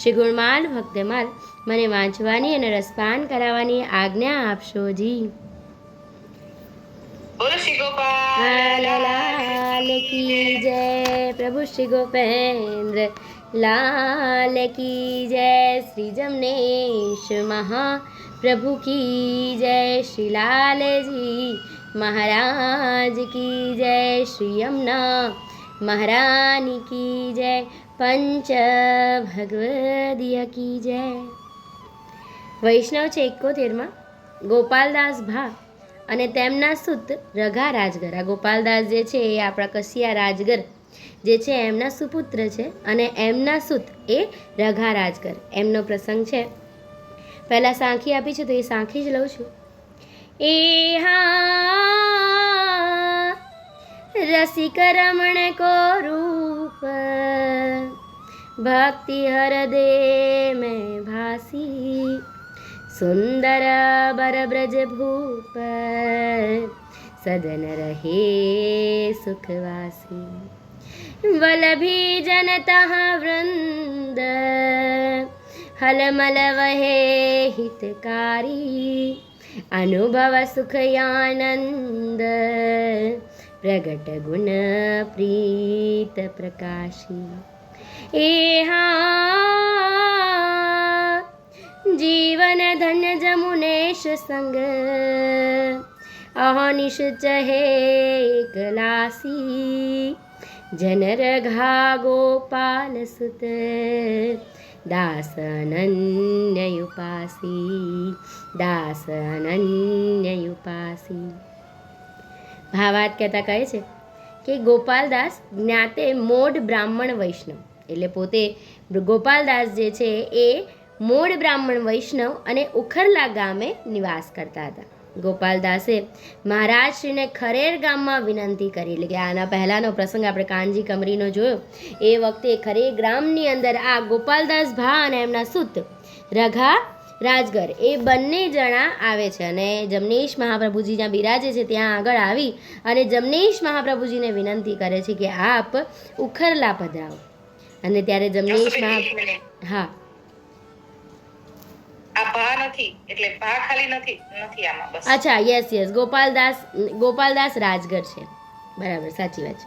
શ્રી ગુણમાલ ભક્તમાલ મને. વાંચવાની અને રસપાન કરાવવાની આજ્ઞા આપશો જી. લાલ કી જય પ્રભુ શ્રી ગોપેન્દ્ર. લાલ કી જય શ્રી જમનેશ મહાપ્રભુ કી જય શ્રી લાલજી. મહારાજ કી જય શ્રી યમુના. મહારાની કી જય પંચ ભગવદીય કી જય. વૈષ્ણવ છે એકોતેરમાં, ગોપાલદાસ ભા અને તેમના સુત રઘા રાજગર. આ ગોપાલદાસ જે છે એ આપણા કસિયા રાજગર, જે છે એમના સુપુત્ર છે અને એમના સુત એ રઘા રાજગર. એમનો પ્રસંગ છે. પહેલાં સાંખી આપી છે તો એ સાંખી જ લઉં છું. એ હા, રસિક રમણ કો રૂપ भक्ति हरदे भासि। सुन्दर बर ब्रज भूप सदन रहे सुखवासी। सुखवासि वल्लभीजनतः वृन्द हलमलवहे हितकारी। अनुभव सुखयानन्द प्रगट गुणप्रीत प्रकाशी। એ હા. જીવન ધન્ય જમુનેશ સંગ. અહનિશ ચહે કલાસી જનર ઘા ગોપાલ સુત. દાસ અનન્ય ઉપાસી દાસ અનન્ય ઉપાસી ભાવાર્થ કહેતા કહે છે કે ગોપાલદાસ જ્ઞાતે મોઢ બ્રાહ્મણ વૈષ્ણવ. એટલે પોતે ગોપાલદાસ જે છે એ મૂળ બ્રાહ્મણ વૈષ્ણવ અને ઉખરલા ગામે નિવાસ કરતા હતા. ગોપાલદાસે મહારાજશ્રીને ખરેર ગામમાં વિનંતી કરી. એટલે કે આના પહેલાંનો પ્રસંગ આપણે કાનજી કમરીનો જોયો. એ વખતે ખરેર ગ્રામની અંદર આ ગોપાલદાસ ભા અને એમના સુત રઘા રાજગર એ બંને જણા આવે છે અને જમનેશ મહાપ્રભુજી જ્યાં બિરાજે છે ત્યાં આગળ આવી અને જમનેશ મહાપ્રભુજીને વિનંતી કરે છે કે આપ ઉખરલા પધરાવો. અને ત્યારે જમનેશ મહા હા. અચ્છા યસ યસ ગોપાલદાસ ગોપાલદાસ રાજગર છે. બરાબર સાચી વાત છે.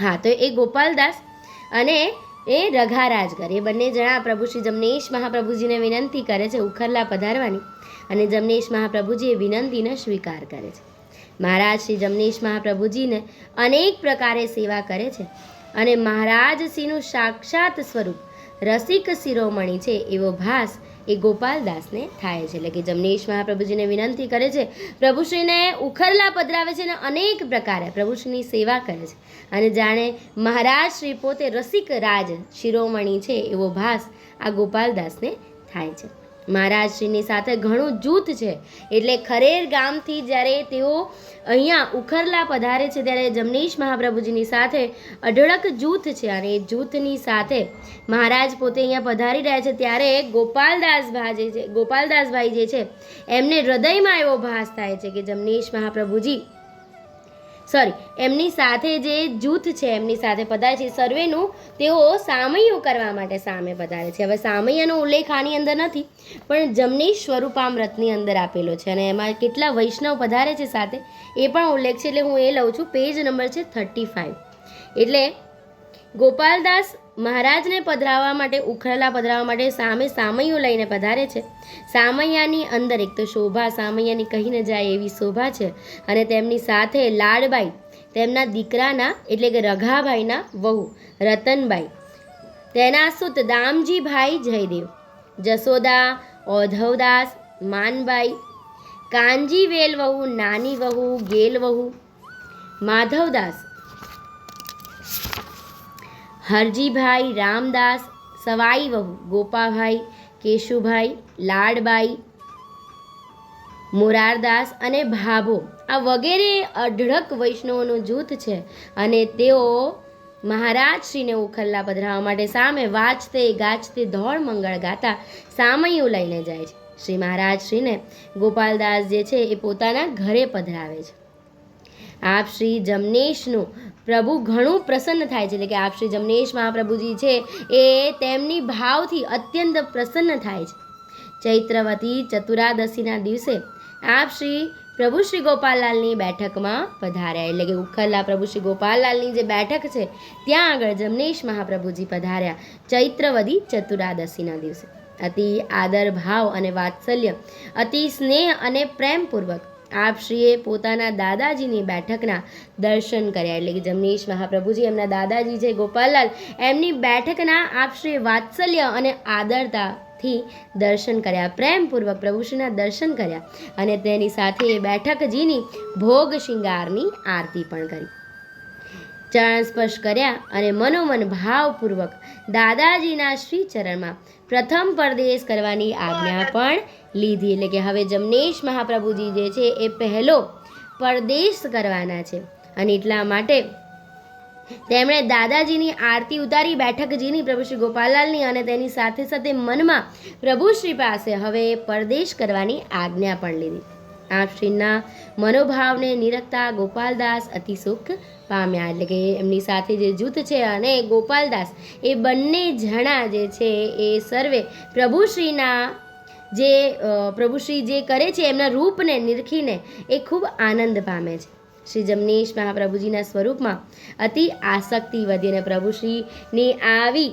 હા તો એ ગોપાલદાસ અને એ રઘા રાજગર એ બંને જણા પ્રભુ શ્રી જમનેશ મહાપ્રભુજીને વિનંતી કરે છે ઉખરલા પધારવાની અને જમનેશ મહાપ્રભુજી એ વિનંતીને સ્વીકાર કરે છે. મહારાજ શ્રી જમનેશ મહાપ્રભુજીને અનેક પ્રકારે સેવા કરે છે. અને મહારાજસિંહનું સાક્ષાત સ્વરૂપ રસિક શિરોમણી છે એવો ભાસ એ ગોપાલદાસને થાય છે. એટલે કે જમનેશ મહાપ્રભુજીને વિનંતી કરે છે, પ્રભુશ્રીને ઉખરલા પધરાવે છે અને અનેક પ્રકારે પ્રભુશ્રીની સેવા કરે છે. અને જાણે મહારાજ શ્રી પોતે રસિક રાજ શિરોમણી છે એવો ભાસ આ ગોપાલદાસને થાય છે. મહારાજશ્રીની સાથે ઘણું જૂથ છે. એટલે ખરેર ગામથી જ્યારે તેઓ અહીંયા ઉખરલા પધારે છે, ત્યારે જમનીશ મહાપ્રભુજીની સાથે અઢળક જૂથ છે અને એ જૂથની સાથે મહારાજ પોતે અહીંયા પધારી રહ્યા છે. ત્યારે ગોપાલદાસભા જે છે ગોપાલદાસભાઈ જે છે, એમને હૃદયમાં એવો ભાસ થાય છે કે જમનીશ મહાપ્રભુજી સોરી એમની સાથે જે જૂથ છે, એમની સાથે પધારે છે સર્વેનું તેઓ સામૈયું કરવા માટે સામે પધારે છે. હવે સામૈયાનો ઉલ્લેખ આની અંદર નથી, પણ જમની સ્વરૂપામૃતની અંદર આપેલો છે અને એમાં કેટલા વૈષ્ણવ પધારે છે સાથે, એ પણ ઉલ્લેખ છે. એટલે હું એ લઉં છું, પેજ નંબર છે થર્ટી ફાઇવ એટલે ગોપાલદાસ મહારાજને પધરાવવા માટે ઉખરેલા પધરાવવા માટે સામે સામૈયું લઈને પધારે છે. સામૈયાની અંદર એક તો શોભા સામૈયાની કહીને જાય એવી શોભા છે અને તેમની સાથે લાડબાઈ, તેમના દીકરાના એટલે કે રઘાભાઈના વહુ રતનબાઈ, તેના સુત દામજીભાઈ જયદેવ જસોદા ઓધવદાસ, માનબાઈ કાનજી વેલ વહુ, નાની વહુ, ગેલ વહુ, માધવદાસ હરજીભાઈ રામદાસ, સવાઈ વહુ, ગોપાભાઈ, કેશુભાઈ, લાડબાઈ, મોરારદાસ અને ભાભો. આ વગેરે અઢળક વૈષ્ણવોનું જૂથ છે અને તેઓ મહારાજ શ્રીને ઉખલ્લા પધરાવવા માટે સામે વાંચતે ગાજતે, ધોળ મંગળ ગાતા સામૈયું લઈને જાય છે. શ્રી મહારાજ શ્રીને ગોપાલદાસ જે છે એ પોતાના ઘરે પધરાવે છે. આપ શ્રી જમનેશનું પ્રભુ ઘણું પ્રસન્ન થાય છે. એટલે કે આપ શ્રી જમનેશ મહાપ્રભુજી છે એ તેમની ભાવથી અત્યંત પ્રસન્ન થાય છે. ચૈત્રવતી ચતુરાદશીના દિવસે આપ શ્રી પ્રભુ શ્રી ગોપાલલાલની બેઠકમાં પધાર્યા. એટલે કે ઉખલ્લા પ્રભુ શ્રી ગોપાલલાલની જે બેઠક છે, ત્યાં આગળ જમનેશ મહાપ્રભુજી પધાર્યા ચૈત્રવદી ચતુરાદશીના દિવસે. અતિ આદર ભાવ અને વાત્સલ્ય, અતિ સ્નેહ અને પ્રેમપૂર્વક આપ શ્રીએ પોતાના દાદાજીની બેઠકના દર્શન કર્યા એટલે કે જમનીશ મહાપ્રભુજી, એમના દાદાજી છે ગોપાલલાલ, એમની બેઠકના આપશ્રીએ વાત્સલ્ય અને આદરતાથી દર્શન કર્યા, પ્રેમપૂર્વક પ્રભુશ્રીના દર્શન કર્યા અને તેની સાથે બેઠકજીની ભોગ શિંગારની આરતી પણ કરી. ચરણ સ્પર્શ કર્યા અને મનોમન ભાવપૂર્વક દાદાજીના શ્રી ચરણમાં પ્રથમ પરદેશ કરવાની આજ્ઞા પણ લીધી. એટલે કે હવે જમનેશ મહાપ્રભુજી જે છે એ પહેલો પરદેશ કરવાના છે. અને એટલા માટે તેમણે દાદાજીની આરતી ઉતારી, બેઠકજીની પ્રભુ શ્રી ગોપાલલાલની અને તેની સાથે સાથે મનમાં પ્રભુ શ્રી પાસે હવે પરદેશ કરવાની આજ્ઞા પણ લીધી. આપ શ્રીના મનોભાવને નિરખતા ગોપાલદાસ અતિસુખ પામ્યા. એટલે કે એમની સાથે જે જૂથ છે અને ગોપાલદાસ, એ બંને જણા જે છે એ સર્વે પ્રભુશ્રીના જે પ્રભુશ્રી જે કરે છે, એમના રૂપને નિરખીને એ ખૂબ આનંદ પામે છે. શ્રી જમનીશ મહાપ્રભુજીના સ્વરૂપમાં અતિ આસક્તિ વધી અને પ્રભુશ્રીની આવી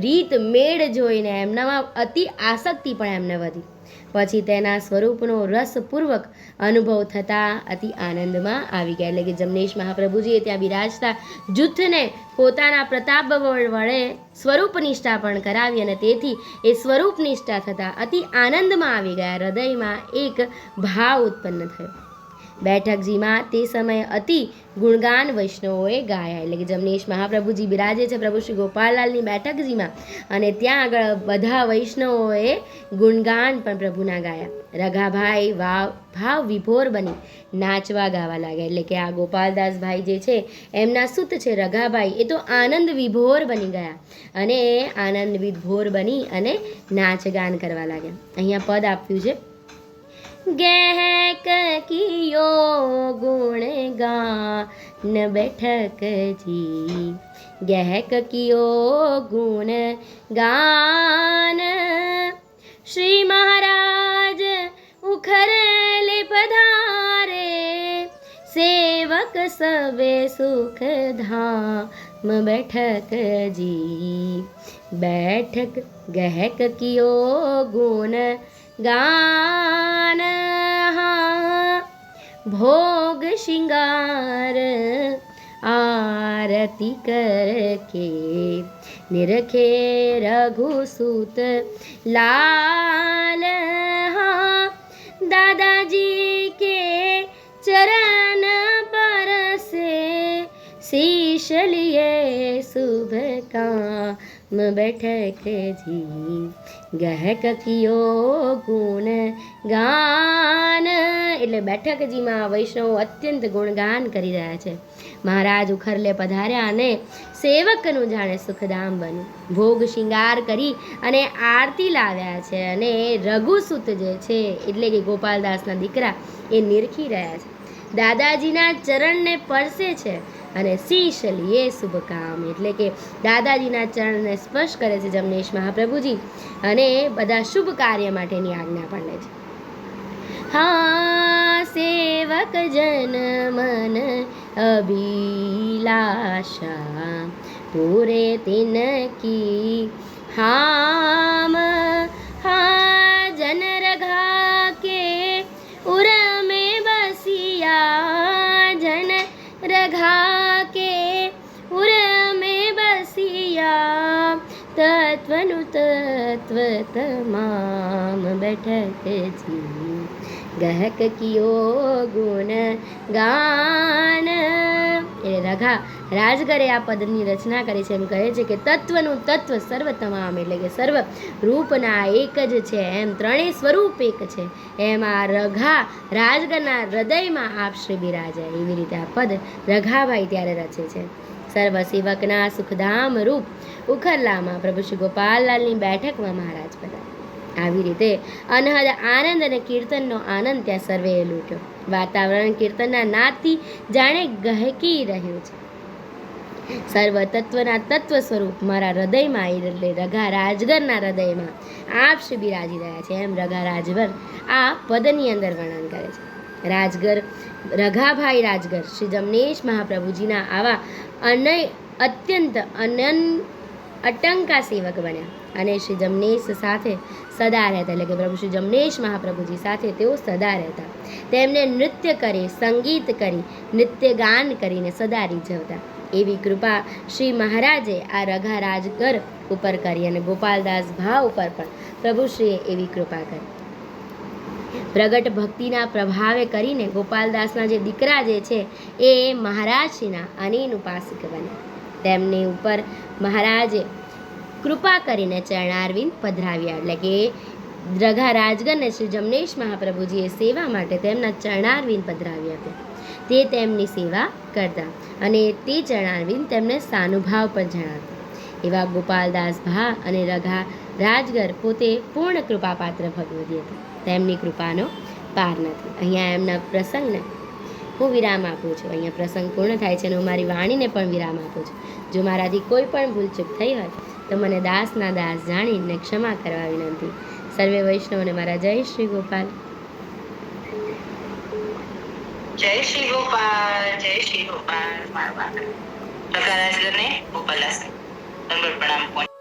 રીત મેળ જોઈને એમનામાં અતિ આસક્તિ પણ એમને વધી. પછી તેના સ્વરૂપનો રસપૂર્વક અનુભવ થતાં અતિ આનંદમાં આવી ગયા. એટલે કે જમનેશ મહાપ્રભુજીએ ત્યાં બિરાજતા જૂથને પોતાના પ્રતાપ વડે સ્વરૂપ નિષ્ઠા પણ કરાવી અને તેથી એ સ્વરૂપ નિષ્ઠા થતાં અતિ આનંદમાં આવી ગયા. હૃદયમાં એક ભાવ ઉત્પન્ન થયો. બેઠકજીમાં તે સમયે અતિ ગુણગાન વૈષ્ણવોએ ગાયા. એટલે કે જમનેશ મહાપ્રભુજી બિરાજે છે પ્રભુ શ્રી ગોપાલલાલની બેઠકજીમાં. અને ત્યાં આગળ બધા વૈષ્ણવોએ ગુણગાન પણ પ્રભુના ગાયા. રઘાભાઈ વાવ ભાવ વિભોર બની નાચવા ગાવા લાગ્યા. એટલે કે આ ગોપાલદાસભાઈ જે છે, એમના સુત છે રઘાભાઈ, એ તો આનંદ વિભોર બની ગયા. અને આનંદ વિભોર બની અને નાચગાન કરવા લાગ્યા. અહીંયા પદ આપ્યું છે. ગહેક કિયો ગુણ ગાન બેઠક જી. ગહેક કિયો ગુણ ગાન શ્રી મહારાજ ઉખરેલે પધારે, સેવક સવે સુખ ધામ બેઠક જી. બેઠક ગહેક કિયો ગુણ ગાન હા ભોગ શિંગાર આરતી કરકે નિરખે રઘુસૂત લાલ હા દાદાજી કે ચરણ પર से शीश लिए शुभ काम बैठक जी ગહેક કિયો ગુણ ગાન. એટલે બેઠકજીમાં વૈષ્ણવો અત્યંત ગુણગાન કરી રહ્યા છે. મહારાજ ઉખરલે પધાર્યા અને સેવકનું જાણે સુખધામ બન્યું. ભોગ શિંગાર કરી અને આરતી લાવ્યા છે અને રઘુસૂત જે છે, એટલે કે ગોપાલદાસના દીકરા, એ નિરખી રહ્યા છે. દાદાજીના ચરણને પરસે છે. અને શીશ લીએ શુભ કામ એટલે કે દાદાજીના ચરણને સ્પર્શ કરે છે જમનેશ મહાપ્રભુજી અને બધા શુભ કાર્ય માટેની આજ્ઞા પણ લે છે. હા, સેવક જન મન અભિલાષા, પૂરે તિનકી, હામ તત્વ તમામ બેઠક જી ગહક કિયો ગુણ ગાન એ રઘા રાજગરે આ પદની રચના કરી છે એમ કહે છે કે તત્વનું તત્વ સર્વ તમામ એટલે કે સર્વ રૂપના એક જ છે, એમ ત્રણેય સ્વરૂપ એક છે. એમાં રઘા રાજગરના હૃદયમાં આપશ્રી બિરાજે, એવી રીતે આ પદ રઘાભાઈ ત્યારે રચે છે. સર્વ સેવકના સુખધામ રૂપ ઉખરલામાં પ્રભુ શ્રી ગોપાલલાલની બેઠકમાં મહારાજ પધાર્યા. આવી રીતે અનહદ આનંદ અને કીર્તનનો આનંદ ત્યાં સર્વે લૂટ્યો. વાતાવરણ કીર્તનના નાદથી જાણે ગહેકી રહ્યું છે. સર્વ તત્વના તત્વ સ્વરૂપ મારા હૃદયમાં એટલે રઘા રાજગરના હૃદયમાં આપ શ્રી બિરાજી રહ્યા છે. એમ રઘા રાજગર આ પદની અંદર વર્ણન કરે છે. રાજગર, રઘાભાઈ રાજગર, શ્રી જમનેશ મહાપ્રભુજીના આવા અનય, અત્યંત અનન અટંકા સેવક બન્યા અને શ્રી જમનેશ સાથે સદા રહેતા. એટલે કે પ્રભુ શ્રી જમનેશ મહાપ્રભુજી સાથે તેઓ સદા રહેતા. તેમને નૃત્ય કરી, સંગીત કરી નૃત્ય ગાન કરીને સદા રીઝવતા. એવી કૃપા શ્રી મહારાજે આ રઘા રાજગર ઉપર કરી અને ગોપાલદાસ ભા ઉપર પણ પ્રભુશ્રીએ એવી કૃપા કરી. પ્રગટ ભક્તિના પ્રભાવે કરીને ગોપાલદાસના જે દીકરા જે છે, એ મહારાજશ્રીના અનિન ઉપાસક બન્યા તેમની ઉપર મહારાજે કૃપા કરીને ચરણારવિંદ પધરાવ્યા. એટલે કે રઘા રાજગરને શ્રી જમનેશ મહાપ્રભુજીએ સેવા માટે તેમના ચરણારવિંદ પધરાવ્યા હતા તે તેમની સેવા કરતા અને તે ચરણારવિંદ તેમને સાનુભાવ પણ જણાવતા. એવા ગોપાલદાસ ભા અને રઘા રાજગર પોતે પૂર્ણ કૃપાપાત્ર ભગવતી હતા. તેમની કૃપાનો પાર નથી. અહીંયા એમના પ્રસંગને હું વિરામ આપું છું. અહીંયા પ્રસંગ પૂર્ણ થાય છે અને હું મારી વાણીને પણ વિરામ આપું છું. જો મારાથી કોઈ પણ ભૂલચૂક થઈ હોય, તો મને દાસના દાસ જાણીને ક્ષમા કરવા વિનંતી. સર્વે વૈષ્ણવને મારા જય શ્રી ગોપાલ. જય શ્રી ગોપાલ, જય શ્રી ગોપાલ. નંબર પ્રણામ